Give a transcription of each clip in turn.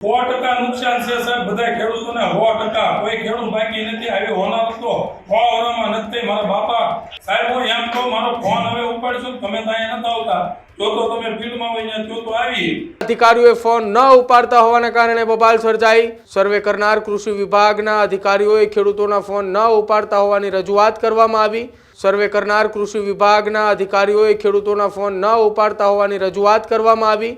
સો ટકા નુકસાન છે સાહેબ બધા ખેડૂતોને સો ટકા. કોઈ ખેડૂત બાકી નથી, આવી હોનાર તો સો નથી મારા બાપા, સાહેબ એમ કહું, મારો ફોન હવે ઉપાડશો, તમે ત્યાં નતા આવતા. અધિકારીઓએ ફોન ન ઉપાડતા હોવાના કારણે બબાલ સર્જાઈ. સર્વે કરનાર કૃષિ વિભાગના અધિકારીઓએ ખેડૂતોના ફોન ન ઉપાડતા હોવાની રજૂઆત કરવામાં આવી. સર્વે કરનાર કૃષિ વિભાગના અધિકારીઓએ ખેડૂતોના ફોન ન ઉપાડતા હોવાની રજૂઆત કરવામાં આવી.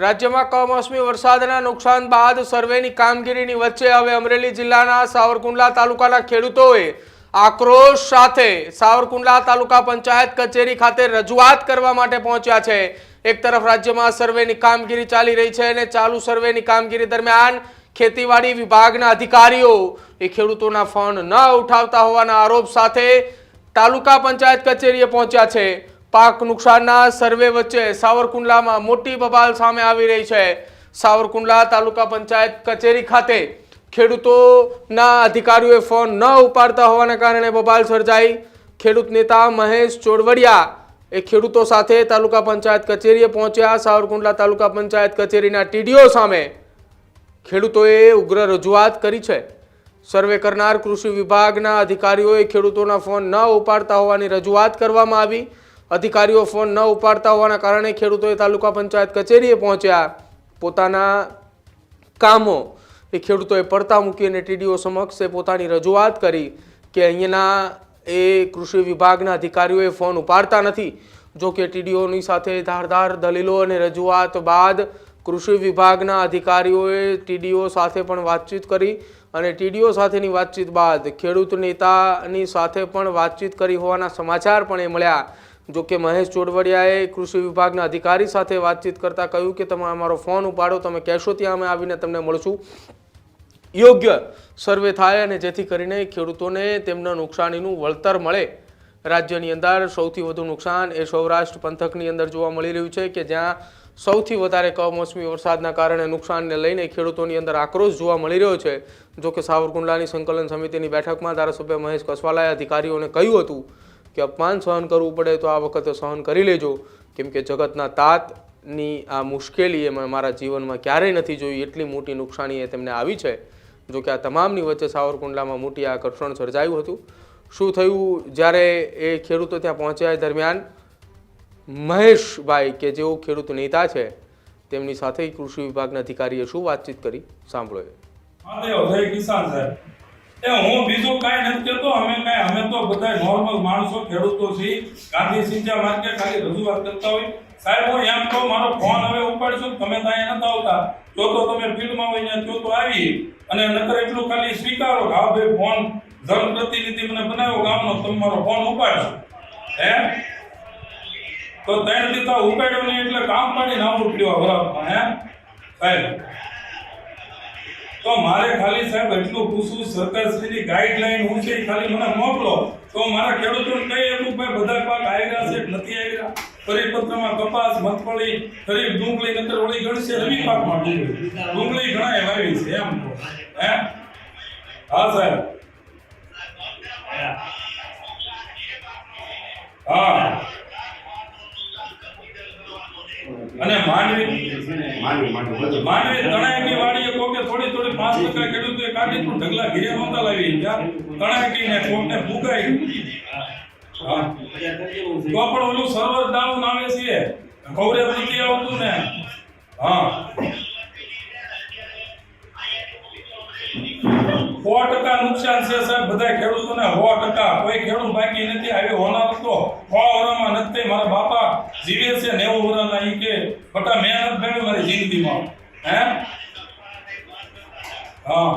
રાજ્યમાં કમોસમી વરસાદના નુકસાન બાદ સર્વેની કામગીરીની વચ્ચે હવે અમરેલી જિલ્લાના સાવરકુંડલા તાલુકાના ખેડૂતોએ આક્રોશ સાથે સાવરકુંડલા તાલુકા પંચાયત કચેરી ખાતે રજૂઆત કરવા માટે પહોંચ્યા છે. એક તરફ રાજ્યમાં સર્વેની કામગીરી ચાલી રહી છે અને ચાલુ સર્વેની કામગીરી દરમિયાન ખેતીવાડી વિભાગના અધિકારીઓ એ ખેડૂતોના ફંડ ન ઉઠાવતા હોવાના આરોપ સાથે તાલુકા પંચાયત કચેરીએ પહોંચ્યા છે. પાક નુકસાનના સર્વે વચ્ચે સાવરકુંડલામાં મોટી બબાલ સામે આવી રહી છે. સાવરકુંડલા તાલુકા પંચાયત કચેરી ખાતે ખેડૂતોના અધિકારીઓએ ફોન ન ઉપાડતા હોવાના કારણે બબાલ સર્જાઈ. ખેડૂત નેતા મહેશ ચોડવડિયા એ ખેડૂતો સાથે તાલુકા પંચાયત કચેરીએ પહોંચ્યા. સાવરકુંડલા તાલુકા પંચાયત કચેરીના ટીડીઓ સામે ખેડૂતોએ ઉગ્ર રજૂઆત કરી છે. સર્વે કરનાર કૃષિ વિભાગના અધિકારીઓએ ખેડૂતોના ફોન ન ઉપાડતા હોવાની રજૂઆત કરવામાં આવી. અધિકારીઓ ફોન ન ઉપાડતા હોવાના કારણે ખેડૂતોએ તાલુકા પંચાયત કચેરીએ પહોંચ્યા. પોતાના કામો એ ખેડૂતોએ પડતા મૂકી અને ટીડીઓ સમક્ષ એ પોતાની રજૂઆત કરી કે અહીંયાના એ કૃષિ વિભાગના અધિકારીઓએ ફોન ઉપાડતા નથી. જો કે ટીડીઓની સાથે ધારદાર દલીલો અને રજૂઆત બાદ કૃષિ વિભાગના અધિકારીઓએ ટીડીઓ સાથે પણ વાતચીત કરી અને ટીડીઓ સાથેની વાતચીત બાદ ખેડૂત નેતાની સાથે પણ વાતચીત કરી હોવાના સમાચાર પણ એ મળ્યા. જો કે મહેશ ચોડવડિયાએ કૃષિ વિભાગના અધિકારી સાથે વાતચીત કરતાં કહ્યું કે, તમે અમારો ફોન ઉપાડો, તમે કહેશો ત્યાં અમે આવીને તમને મળશું. યોગ્ય સર્વે થાય અને જેથી કરીને ખેડૂતોને તેમના નુકસાનીનું વળતર મળે. રાજ્યની અંદર સૌથી વધુ નુકસાન એ સૌરાષ્ટ્ર પંથકની અંદર જોવા મળી રહ્યું છે કે, જ્યાં સૌથી વધારે કમોસમી વરસાદના કારણે નુકસાનને લઈને ખેડૂતોની અંદર આક્રોશ જોવા મળી રહ્યો છે. જો કે સાવરકુંડલાની સંકલન સમિતિની બેઠકમાં ધારાસભ્ય મહેશ કસવાલાએ અધિકારીઓને કહ્યું હતું કે અપમાન સહન કરવું પડે તો આ વખતે સહન કરી લેજો. કેમ કે જગતના તાતની આ મુશ્કેલી એ મારા જીવનમાં ક્યારેય નથી જોઈ. એટલી મોટી નુકસાની એ તેમને આવી છે. જો કે આ તમામની વચ્ચે સાવરકુંડલામાં મોટી આકર્ષણ સર્જાયું હતું. શું થયું? જ્યારે એ ખેડૂતો ત્યાં પહોંચ્યા દરમિયાન મહેશભાઈ, કે જેઓ ખેડૂત નેતા છે, તેમની સાથે કૃષિ વિભાગના અધિકારીએ શું વાતચીત કરી? સાંભળો એ. કિસાન સાહેબ એ હું બીજું કાંઈ નથી કહેતો. અમે કાંઈ, અમે તો બધા નોર્મલ માણસો, ખેડૂતો છીએ. ગાંધી સિંચા માર્કે ખાલી રજૂઆત કરતા હોય. સાહેબ, હું એમ કહું, મારો ફોન હવે ઉપાડશો? તમે તો અહીંયા નતા આવતા. જો તો તમે ફિલ્ડમાં હોય ને, જો તો આવી. અને નકર એટલું ખાલી સ્વીકારો હા ભાઈ ફોન જનપ્રતિનિધિ મને બનાવ્યો ગામનો, તમે મારો ફોન ઉપાડશો. હે? તો ત્રણ દીધા ઉપાડ્યો નહીં એટલે કામ પાડીને આવું પડ્યું બરાબર હે? સાહેબ તો મારે ખાલી સાહેબ એટલું પૂછવું સરકારશ્રીની ગાઈડલાઈન હું છે ખાલી મને મોકલો. તો મારા ખેડૂતોને કહી શકું ભાઈ બધા પાક આવ્યા છે નથી આવ્યા પરિપત્રમાં કપાસ, મગફળી, ખરીફ, ડુંગળી નંતર વળી ગણશે, રવિ પાકમાં ડુંગળી ઘણા આવી છે, એમ હે? હા, સાહેબ. અને માનવી માનવી બધું વાડીએ કોકે થોડી થોડી પાંચ ટકા એ કાઢી પણ ઢગલા ઘીરે નહોતા લાવી. ગયા તણાકી ને કોકને ફૂગાઈ હા. તો પણ ઓલું સર્વર ડાઉન આવે છે. ગૌરવ નથી આવતું ને. હા. સો ટકા નુકસાન છે સાહેબ બધા ખેડૂતોને સો ટકા. કોઈ ખેડૂત બાકી નથી, આવી હોનાર તો સો વર્ષમાં નથી મારા બાપા જીવે છે નેવું વર્ષના ઈ કે, બટા મહેનત કરી મારી જિંદગીમાં. હે? હા.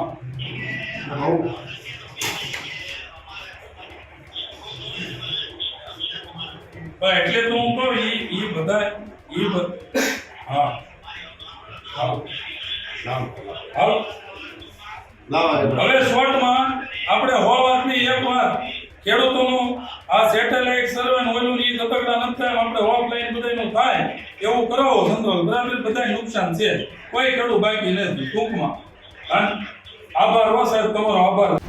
એટલે તો હું કહું એ એ બધા એ હા હા. હા હાલો. હવે શોર્ટમાં આપણે હો વાતની એક વાત ખેડૂતોનું આ સેટેલાઇટ સર્વે ઓલું ની તબકડા નથી આપણે ઓફલાઈન બધાનું થાય એવું કરાવો સંતોષ બરાબર? બધાય નુકસાન છે. કોઈ ખેડૂત બાકી નથી ટૂંકમાં. હા? આભાર હો સાહેબ તમારો આભાર.